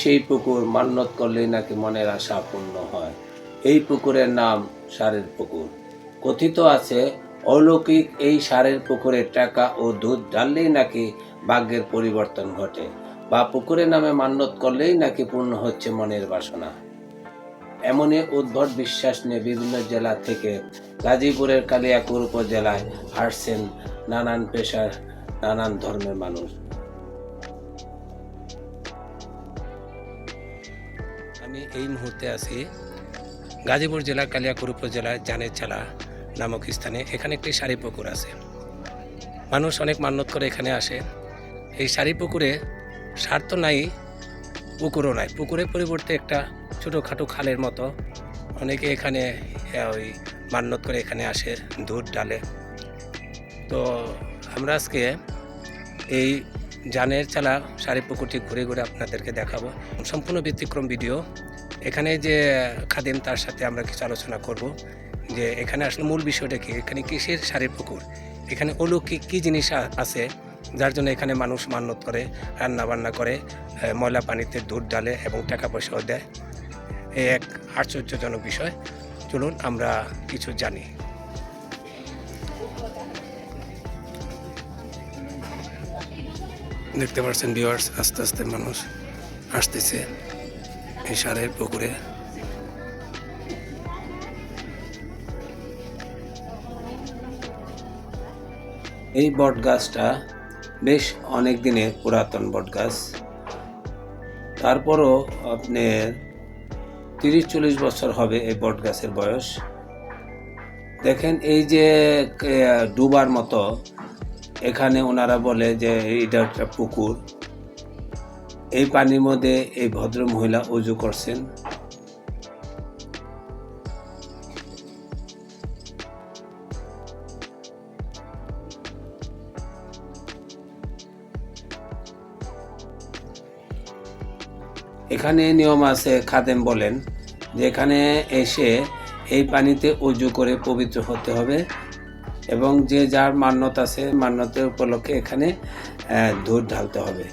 সেই পুকুর মান্যত করলেই নাকি মনের আশা পূর্ণ হয়। এই পুকুরের নাম সারের পুকুর। কথিত আছে, অলৌকিক এই সারের পুকুরে টাকা ও দুধ ঢাললেই নাকি ভাগ্যের পরিবর্তন ঘটে বা পুকুরের নামে মান্যত করলেই নাকি পূর্ণ হচ্ছে মনের বাসনা। এমনই উদ্ভট বিশ্বাস নিয়ে বিভিন্ন জেলা থেকে গাজীপুরের কালিয়াকুর উপজেলায় আসছেন নানান পেশার, নানান ধর্মের মানুষ। আমি এই মুহূর্তে আছি গাজীপুর জেলার কালিয়াকুর উপজেলার জানের চালা নামক স্থানে। এখানে একটি শাড়ি পুকুর আছে। মানুষ অনেক মান্যত করে এখানে আসে। এই শাড়ি পুকুরে সার তো নাই, পুকুরও নাই। পুকুরের পরিবর্তে একটা ছোটোখাটো খালের মতো অনেকে এখানে ওই মান্যত করে এখানে আসে, দুধ ডালে। তো আমরা আজকে এই জানের চালা সারি পুকুরটি ঘুরে ঘুরে আপনাদেরকে দেখাবো। সম্পূর্ণ ব্যতিক্রম ভিডিও। এখানে যে খাদিম, তার সাথে আমরা কিছু আলোচনা করব যে এখানে আসলে মূল বিষয়টা কি? এখানে কিসের সারের পুকুর? এখানে অলৌকিক কী জিনিস আছে যার জন্য এখানে মানুষ মান্যত করে রান্না বান্না করে ময়লা পানিতে দুধ ডালে এবং টাকা পয়সাও দেয়? এই এক আশ্চর্যজনক বিষয়। চলুন আমরা কিছু জানি। দেখতে পাচ্ছেন ভিউয়ার্স আস্তে আস্তে মানুষ আসতেছে এই সারের পুকুরে। এই বট গাছটা বেশ অনেক দিনের পুরাতন বট গাছ তারপরও আপনার তিরিশ চল্লিশ বছর হবে এই বট গাছের বয়স। দেখেন এই যে ডুবার মতো এখানে ওনারা বলে যে, এটা একটা পুকুর। এই পানির মধ্যে এই ভদ্র মহিলা উজু করছেন। এখানে নিয়ম আছে, খাদেম বলেন যে এখানে এসে এই পানিতে উজু করে পবিত্র হতে হবে। এবং যে যার মান্যত আছে মান্যতের উপলক্ষে এখানে দুধ ঢালতে হবে।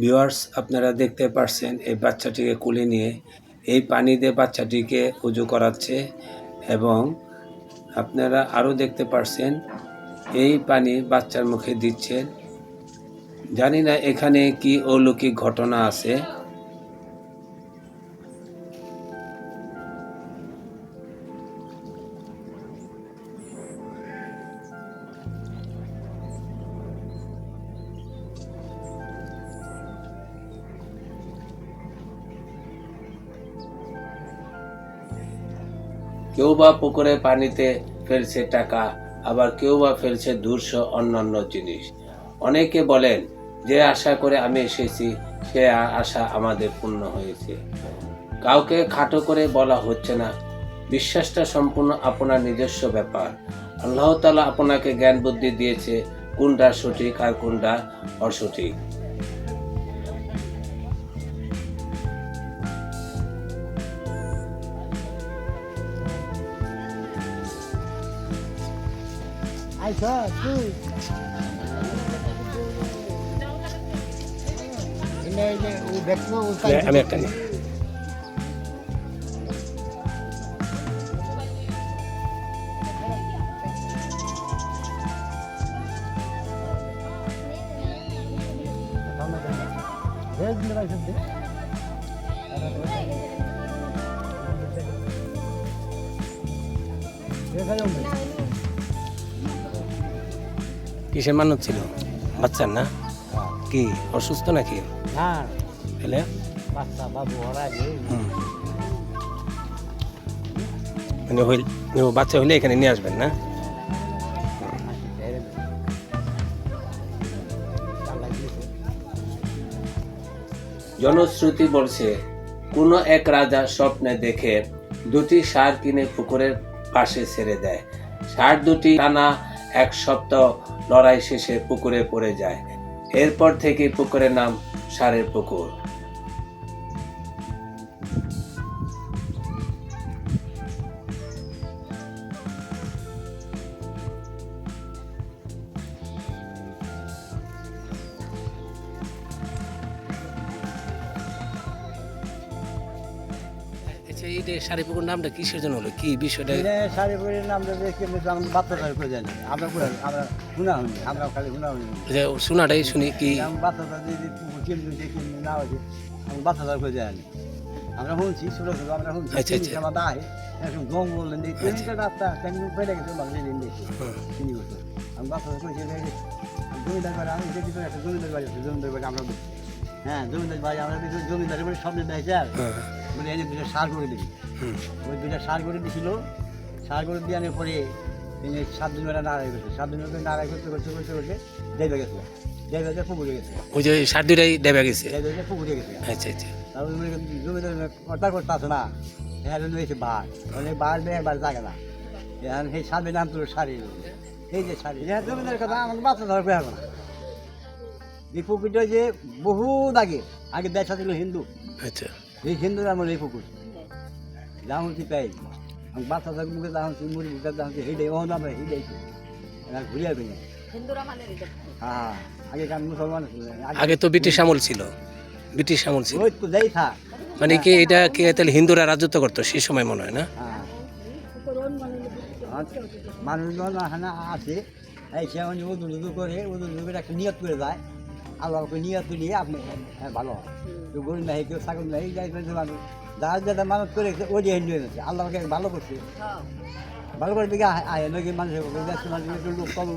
ভিউয়ার্স আপনারা দেখতে পারছেন এই বাচ্চাটিকে কুলে নিয়ে। এই পানি দিয়ে বাচ্চাটিকে উজু করাচ্ছে এবং আপনারা আরও দেখতে পারছেন এই পানি বাচ্চার মুখে দিচ্ছেন জানি না এখানে কি অলৌকিক ঘটনা আছে। কেউ বা পুকুরে পানিতে ফেলছে টাকা, আবার কেউ বা ফেলছে ধূর্ষ অন্যান্য জিনিস। অনেকে বলেন, যে আশা করে আমি এসেছি, সে আশা আমাদের পূর্ণ হয়েছে। কাউকে খাটো করে বলা হচ্ছে না। বিশ্বাসটা সম্পূর্ণ আপনার নিজস্ব ব্যাপার। আল্লাহ তালা আপনাকে জ্ঞান বুদ্ধি দিয়েছে, কোনটা সঠিক আর কোনটা অসঠিক। আইসা তুই এনে এই যে ও দেখল ও কাজ আমি একটা নিই। কিসের মানত ছিল? বাচ্চার না? কি অসুস্থ নাকি? হ্যাঁ। বাচ্চা বাবু ওরা যে। হুম। মানে হইল বাচ্চা হইলে এখানে নিয়ে আসবেন না? জনশ্রুতি বলছে কোনো এক রাজা স্বপ্নে দেখে দুটি ষাঁড় কিনে পুকুরের পাশে ছেড়ে দেয়। ষাঁড় দুটি টানা এক সপ্তাহ লড়াই শেষে পুকুরে পড়ে যায়। এরপর থেকে পুকুরের নাম সারের পুকুর। আচ্ছা এই যে ষাঁড়ের পুকুর নামটা কিসের জন্য হলো? কি বিষয়টা? এটা শাড়ি পরে নাম দেবে কি আমরা আমরা বাচ্চা শাড়ি করে জানি। আমরা করে আমরা গুণা হইনি আমরা খালি গুণা হইনি যে শোনাটাই শুনি কি বাচ্চা যদি কেমনি দেখি না হয়েছে আমি বাচ্চা শাড়ি করে জানি। আমরা শুনছি ছোটো ছোটো আমরা শুনছি আচ্ছা, আচ্ছা। আমার দায় একদম জঙ্গল নেই আচ্ছা। তিনটা রাস্তা কেমন ফেলে গেছে মানুষ দিন দেখি তিন বছর আমি বাচ্চা শাড়ি করেছি জমিদার বাড়ি আমি দেখি একটা জমিদার বাড়ি আছে জমিদার বাড়ি আমরা হ্যাঁ জমিদার বাড়ি আমরা দেখি জমিদারের বাড়ি সামনে দেয় আর হ্যাঁ, বলে এনে দুটো সার করে দিবি ওই দুটা সার করে দিছিল। সার করে দেওয়ানোর পরে এই যে সাত দিন বেলা নাড়াই করছে। সাত দিন বেলা নাড়াই করতে করতে করতে করতে দেবে গেছিল দেবে গেছে পুকুরে গেছে। ওই যে ষাঁড় দুটাই ডেবে গেছে? দেবে গেছে পুকুরে গেছে। আচ্ছা আচ্ছা। তারপরে মনে জমিদার কর্তা করতে আছে না হ্যাঁ রয়েছে মানে বার মেয়ে বার জাগে না। এখন সেই সামনে নাম তোর শাড়ি এই যে শাড়ি হ্যাঁ জমিদার কথা আমাকে বাচ্চা ধর পেয়ে না। এই পুকুরটা যে বহুত আগে আগে দেশা ছিল হিন্দু। আচ্ছা। এই হিন্দু আমার এই পুকুর যাহন কি পাই বাচ্চা থাক মুখে যাহন কি মুড়ি মুখে যাহন কি হেডে ওহন আমরা হেডে। ঘুরিয়ে পেয়ে হিন্দুরা মানে এটা হ্যাঁ আগে কান মুসলমান ছিল আগে তো ব্রিটিশ আমল ছিল। ব্রিটিশ আমল ছিল। ওই তো যাই থাক। মানে কি এটা কি তাহলে হিন্দুরা রাজত্ব করতো? সেই সময় মনে হয় না? হ্যাঁ। মানুষজন এখানে আছে এই সে মানে করে করে একটা নিয়ত করে যায়। আল্লাহকে নিয়ে আপনি হ্যাঁ ভালো হয়। তো গরু নাই কেউ ছাগল নাই যাই মানুষ যার যেটা মানত করে ওই যে হিন্দু হয়েছে আল্লাহকে ভালো করছে। ভালো করে দিকে আয় নাকি মানুষের দেশের মানুষ একটু লোক কম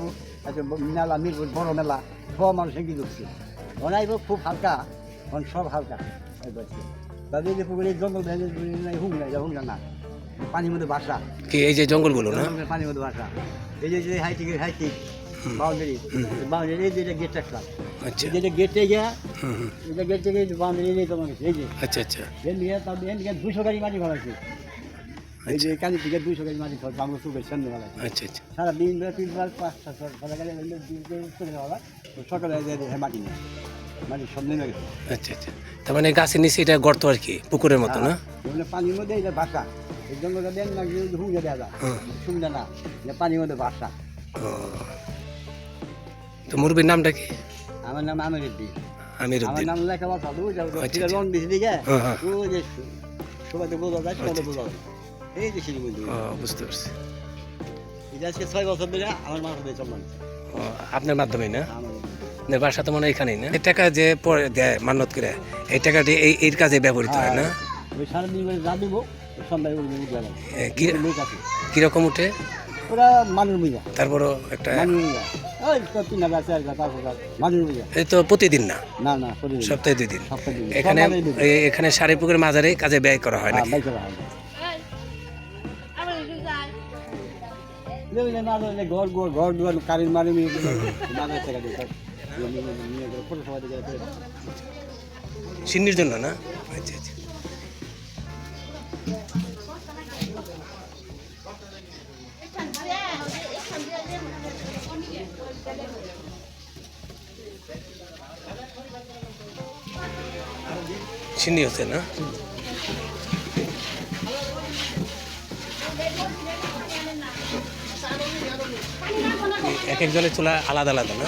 একটা মেলা মিরপুর বড় মেলা। সব মানুষ কি ঢুকছে অনাইব খুব হালকা। অন সব হালকা। এই বলছে তাদের যে পুকুরে জঙ্গল নাই হুম নাই হুম না। পানির মধ্যে বাসা। কি এই যে জঙ্গলগুলো না? পানির মধ্যে বাসা। এই যে যে হাইটিক। বাউন্ডারি বাউন্ডারি এই যে এটা গেট রাখলাম। আচ্ছা। এই যে গেটে গিয়া হুম, হুম। এটা গেট থেকে বাউন্ডারি নেই তোমার এই যে। আচ্ছা আচ্ছা। এর নিয়ে তার নিয়ে দুশো গাড়ি মাটি ভাড়া আছে এই যে কানি থেকে দুশো গাড়ি মাটি ভাড়া বাংলা সুখের সামনে ভাড়া আচ্ছা আচ্ছা। সারা দিন ধরে তিনবার পাঁচটা ছটা গাড়ি এলে দিন করে যাওয়া সকালে মাটি নেই মাটি সব নেমে গেছে। আচ্ছা আচ্ছা। তার মানে গাছের নিচে এটা গর্ত আর কি পুকুরের মতো না? মানে পানির মধ্যে এটা বাসা এই জঙ্গলটা দেন না হুঙ্গে দেওয়া যায়। হুম। সুবিধা না পানির মধ্যে বাসা। তো মুরবির নামটা কি? আমার নাম আমির উদ্দিন আমির উদ্দিন নাম লেখা কথা ওই যে আচ্ছা, আচ্ছা। রং দিছে দিকে হ্যাঁ, হ্যাঁ। ওই যে সবাই বোঝা যায় সবাই বোঝা যায়। এই যে মন্দির ও, বুঝতে পারছি। এটা আজকে ছয় বছর ধরে আমার দিয়ে চলমান আপনার মাধ্যমে না? আপনার বাসা তো মনে হয় এখানেই না? এই টাকা যে পরে দেয় মান্যত করে এই টাকাটি এই এর কাজে ব্যবহৃত হয় না? ওই সারাদিন করে যা দিব সন্ধ্যায় কীরকম উঠে? ওরা মানুষ বুঝা। তারপরও একটা মানুষ বুঝা। ওই তো তিন হাজার চার হাজার পাঁচ হাজার। মানুষ বুঝা। এই তো প্রতিদিন না? না না প্রতিদিন। সপ্তাহে দুই দিন। সপ্তাহে দুই দিন। এখানে এখানে সাড়ে পুকুরের মাজারে কাজে ব্যয় করা হয় হ্যাঁ, করা হয়। না। ঘর ঘর ঘর দুয়ার কারেন্ট মারি। সিন্নির জন্য না? আচ্ছা আচ্ছা। সিন্নি হচ্ছে না? এক একজনের চুলা আলাদা আলাদা না।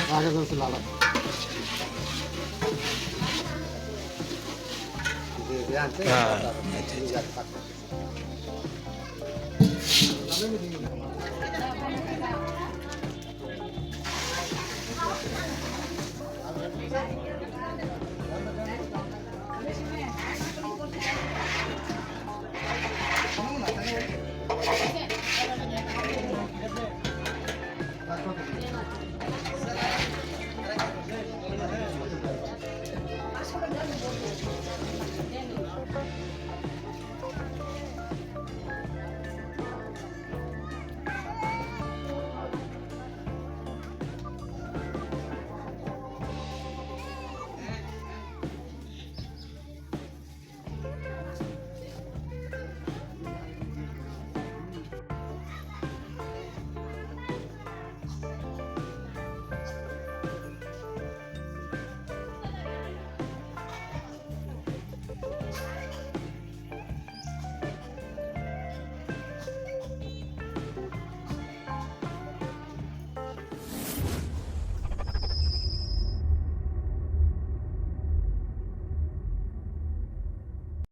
হ্যাঁ আচ্ছা আচ্ছা। Gracias.